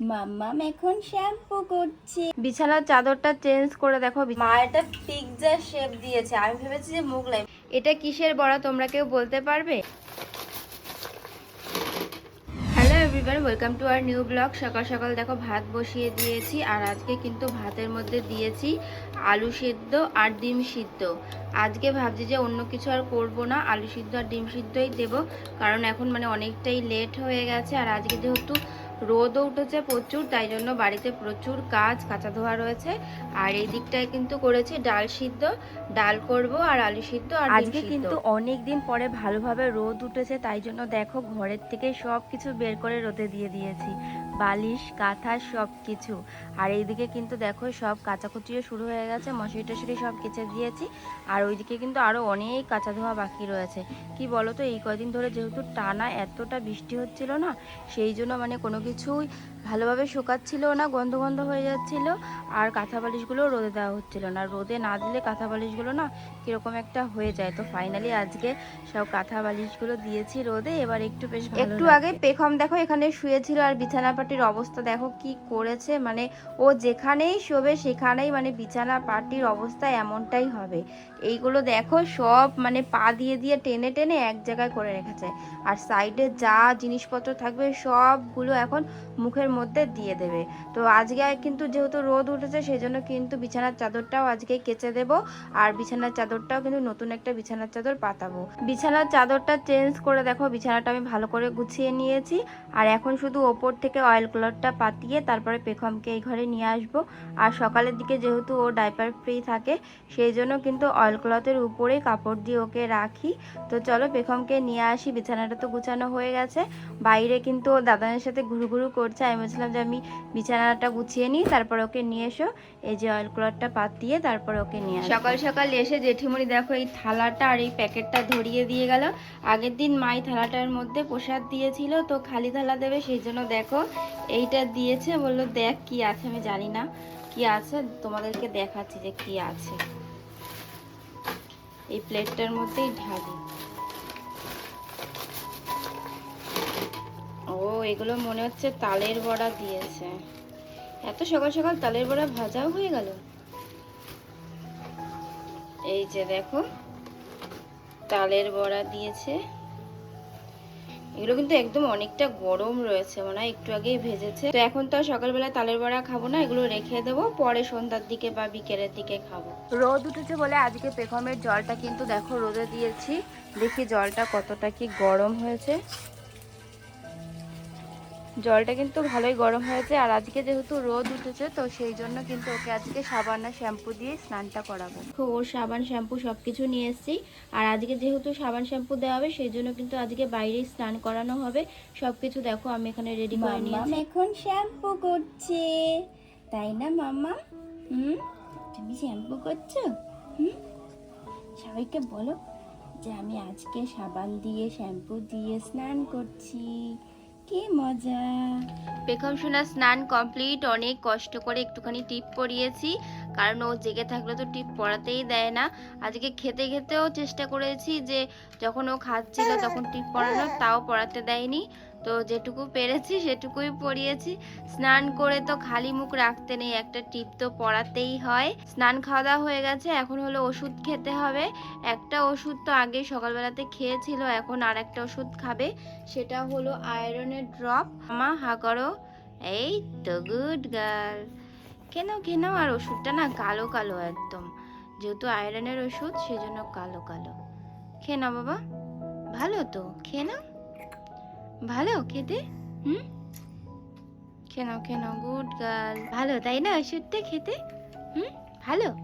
মাম্মাম এখন শ্যাম্পু করছে। বিছানার চাদরটা চেঞ্জ করে দেখো মা এটা পিৎজা শেপ দিয়েছে। আমি ভেবেছি যে মুগলাই এটা কিসের বড়া তোমরা কেউ বলতে পারবে? Hello everyone welcome to our new blog সকাল সকাল দেখো ভাত বসিয়ে দিয়েছি আর আজকে কিন্তু ভাতের মধ্যে দিয়েছি আলু সিদ্ধ আর ডিম সিদ্ধ। আজকে ভাবছি যে অন্য কিছু আর করব না আলু সিদ্ধ আর ডিম সিদ্ধই দেব কারণ এখন মানে অনেকটাই লেট হয়ে গেছে আর আজকে যেহেতু রোদও উঠেছে প্রচুর তাই জন্য বাড়িতে প্রচুর কাজ কাঁচা ধোয়া রয়েছে। আর এই দিকটায় কিন্তু করেছি ডাল সিদ্ধ ডাল করব আর আলু সিদ্ধ আর আজকে কিন্তু অনেক দিন পরে ভালোভাবে রোদ উঠেছে তাই জন্য দেখো ঘরের থেকে সব কিছু বের করে রোদে দিয়ে দিয়েছি। বালিশ, কাঁথা সব কিছু আর এইদিকে কিন্তু দেখো সব কাচাকুচিও শুরু হয়ে গেছে, মশারি টশারি সব কেচে দিয়েছি। আর ওইদিকে কিন্তু আরও অনেক কাঁচা ধোয়া বাকি রয়েছে। কি বলো তো, এই কয়দিন ধরে যেহেতু টানা এতটা বৃষ্টি হচ্ছিল না, সেই জন্য মানে কোনো কিছুই ভালোভাবে শুকাচ্ছিল না গন্ধ গন্ধ হয়ে যাচ্ছিল আর কাঁথা বালিশগুলো রোদে দেওয়া হচ্ছিল না। রোদে না দিলে কাঁথা বালিশগুলো না কীরকম একটা হয়ে যায়। তো ফাইনালি আজকে সব কাঁথা বালিশগুলো দিয়েছি রোদে এবার একটু বেশ একটু আগে পেখম দেখো এখানে শুয়েছিল আর বিছানা পাটির অবস্থা দেখো কি করেছে মানে ও যেখানেই শোবে সেখানেই মানে বিছানা পাটির অবস্থা এমনটাই হবে। এইগুলো দেখো সব মানে পা দিয়ে দিয়ে টেনে টেনে এক জায়গায় করে রেখেছে। আর সাইডে যা জিনিসপত্র থাকবে সবগুলো এখন মুখের মধ্যে দিয়ে দেবে। তো আজকে কিন্তু যেহেতু রোদ উঠেছে সেই জন্য কিন্তু বিছানার চাদরটাও আজকে কেচে দেব আর বিছানার চাদরটাও কিন্তু নতুন একটা বিছানার চাদর পাতাবো। বিছানার চাদরটা চেঞ্জ করে দেখো, বিছানাটা আমি ভালো করে গুছিয়ে নিয়েছি। আর এখন শুধু ওপর থেকে অয়েল কালারটা পাতিয়ে তারপরে পেখমকে এই ঘরে নিয়ে আসব। আর সকালের দিকে যেহেতু ও ডাইপার ফ্রি থাকে সেই জন্য কিন্তু অয়েল ক্লথের উপরে কাপড় দিয়ে ওকে রাখি। তো চলো পেখমকে নিয়ে আসি, বিছানাটা তো গুছানো হয়ে গেছে। বাইরে কিন্তু দাদানের সাথে ঘুরু ঘুরু করছে, আমি বলছিলাম যে আমি বিছানাটা গুছিয়ে নিই, তারপর ওকে নিয়ে এসো। এই যে অয়েল কালারটা পাতিয়ে তারপর ওকে নিয়ে। সকাল সকাল এসে জেঠিমণি, দেখো এই থালাটা আর এই প্যাকেটটা ধরিয়ে দিয়ে গেল। আগের দিন মাই থালাটার মধ্যে প্রসাদ দিয়েছিল, তো খালি থালা দেবে, সেই জন্য দেখো এইটা দিয়েছে। বলল, দেখ কি আছে, আমি জানি না কি আছে, তোমাদেরকে দেখাচ্ছি যে কি আছে। এই প্লেটটার মধ্যেই ঢালি। এগুলো মনে হচ্ছে তালের বড়া দিয়েছে। এত সকাল সকাল তালের বড়া ভাজাও হয়ে গেল। এই যে দেখো, তালের বড়া দিয়েছে। এগুলো কিন্তু একদম অনেকটা গরম রয়েছে, মনে একটু আগেই ভেজেছে। তো এখন তো সকালবেলা তালের বড়া খাব না, এগুলো রেখে দেবো, পরে সন্ধ্যার দিকে বা বিকেলের দিকে খাব। রোদ উঠেছে বলে আজকে পেখমের জলটা কিন্তু দেখো রোদে দিয়েছি, দেখি জলটা কতটা কি গরম হয়েছে। জলটা কিন্তু ভালোই গরম হয়েছে আর আজকে যেহেতু রোদ উঠেছে তো সেই জন্য কিন্তু ওকে আজকে সাবান আর শ্যাম্পু দিয়ে স্নানটা করাবো। তো ওর সাবান শ্যাম্পু সব কিছু নিয়ে এসেছি আর আজকে যেহেতু সাবান শ্যাম্পু দেওয়া হবে সেই জন্য কিন্তু আজকে বাইরেই স্নান করানো হবে। সব কিছু দেখো আমি এখানে রেডি করে নিয়েছি। এখন শ্যাম্পু করছে। তাই না মাম্মা হুম? তুমি শ্যাম্পু করছ? হুম? সবাইকে বলো যে আমি আজকে সাবান দিয়ে শ্যাম্পু দিয়ে স্নান করছি। কি মজা। পেখম সোনা স্নান কমপ্লিট অনেক কষ্ট করে একটুখানি টিপ পরিয়েছি, কারণ ও জেগে থাকলে তো টিপ পড়াতেই দেয় না। আজকে খেতে খেতেও চেষ্টা করেছি যে যখন ও খাচ্ছিল তখন টিপ পরানো তাও পড়াতে দেয়নি। তো যেটুকু পেরেছি, সেটুকুই পরিয়েছি স্নান করে তো খালি মুখ রাখতে নেই, একটা টিপ তো পরাতেই হয়। স্নান খাওয়া দাওয়া হয়ে গেছে, এখন হলো ওষুধ খেতে হবে। একটা ওষুধ তো আগে সকালবেলাতে খেয়েছিল, এখন আর একটা ওষুধ খাবে। সেটা হলো আয়রনের ড্রপ। মা, হা করো। এই তো গুড গার্ল। কেন কেন? আর ওষুধটা না কালো কালো একদম। যেহেতু আয়রনের ওষুধ, সেজন্য কালো কালো। খেয়ে নাও বাবা। ভালো তো, খেয়ে নাও। ভালো, খেতে? হুম? খেনো খেনো গুড গার্ল। ভালো, তাই না? ওষুধটা খেতে? হুম? ভালো।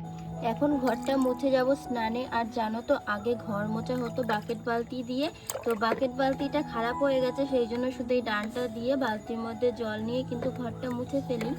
এখন ঘরটা মুছে যাব স্নানে, আর জানো তো, আগে ঘর মোছা হতো বাকেট বালতি দিয়ে। তো বাকেট বালতিটা খারাপ হয়ে গেছে, সেই জন্য শুধু এই ডানটা দিয়ে বালতির মধ্যে জল নিয়ে কিন্তু ঘরটা মুছে ফেলি।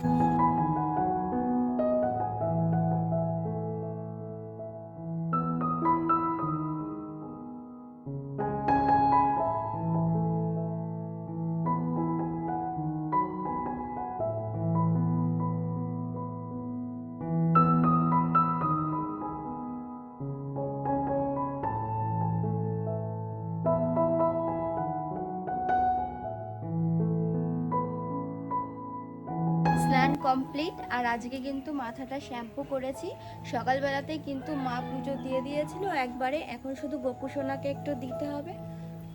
কমপ্লিট আর আজকে কিন্তু মাথাটা শ্যাম্পু করেছি। সকালবেলাতেই কিন্তু মা পুজো দিয়ে দিয়েছিল একবারে। এখন শুধু গোপুসোনাকে একটু দিতে হবে।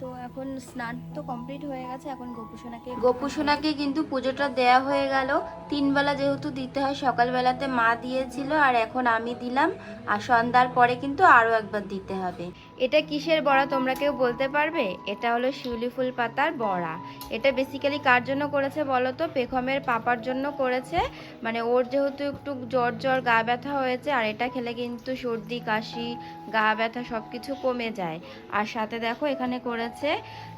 তো এখন স্নান তো কমপ্লিট হয়ে গেছে। এখন গোপুসোনাকে গোপুসোনাকে কিন্তু পুজোটা দেয়া হয়ে গেল। তিনবেলা যেহেতু দিতে হয়, সকালবেলাতে মা দিয়েছিল আর এখন আমি দিলাম আর সন্ধ্যার পরে কিন্তু আরও একবার দিতে হবে। এটা কিসের বড়া তোমরা কেউ বলতে পারবে? এটা হলো শিউলি ফুল পাতার বড়া। এটা বেসিক্যালি কার জন্য করেছে বলো তো? পেখমের পাপার জন্য করেছে। মানে ওর যেহেতু একটু জ্বর জ্বর, গা ব্যথা হয়েছে আর এটা খেলে কিন্তু সর্দি, কাশি, গা ব্যথা সব কিছু কমে যায়। আর সাথে দেখো এখানে করেছে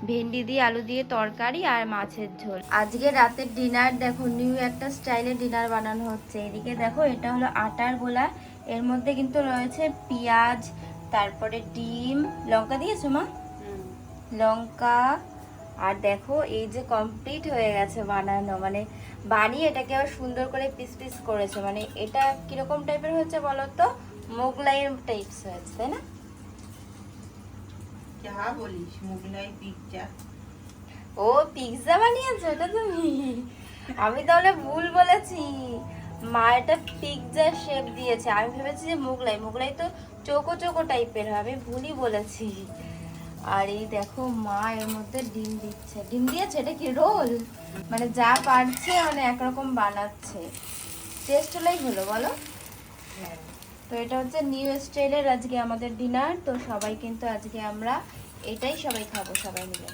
ভেন্ডি দিয়ে আলু দিয়ে তরকারি আর মাছের ঝোল। আজকে রাতের ডিনার দেখো নিউ একটা স্টাইলে ডিনার বানানো হচ্ছে। এদিকে দেখো এটা হলো আটার গোলা। এর মধ্যে কিন্তু রয়েছে পেঁয়াজ তারপরে ডিম লঙ্কা দিয়েছ মা? লঙ্কা। আর দেখো এই যে কমপ্লিট হয়ে গেছে বানানো। মানে বানিয়ে এটাকে আবার সুন্দর করে পিস পিস করেছে। মানে এটা কীরকম টাইপের হয়েছে বলো তো মোগলাইয়ের টাইপস হয়েছে তাই না? যা বলিস মুগলাই পিৎজা ও পিৎজা বানিয়েছো? এটা তুমি? আমি তাহলে ভুল বলেছি। মা এটা পিৎজা শেপ দিয়েছে। আমি ভেবেছি যে মোগলাই। মোগলাই তো চৌকো চৌকো টাইপের হবে আমি ভুলই বলেছি। আর এই দেখো মা এর মধ্যে ডিম দিচ্ছে। ডিম দিয়েছে? এটা কি রোল? মানে যা পারছে মানে একরকম বানাচ্ছে। টেস্ট হলেই হলো বলো। তো এটা হচ্ছে নিউ স্টাইলের আজকে আমাদের ডিনার তো সবাই কিন্তু আজকে আমরা এটাই সবাই খাব সবাই মিলে।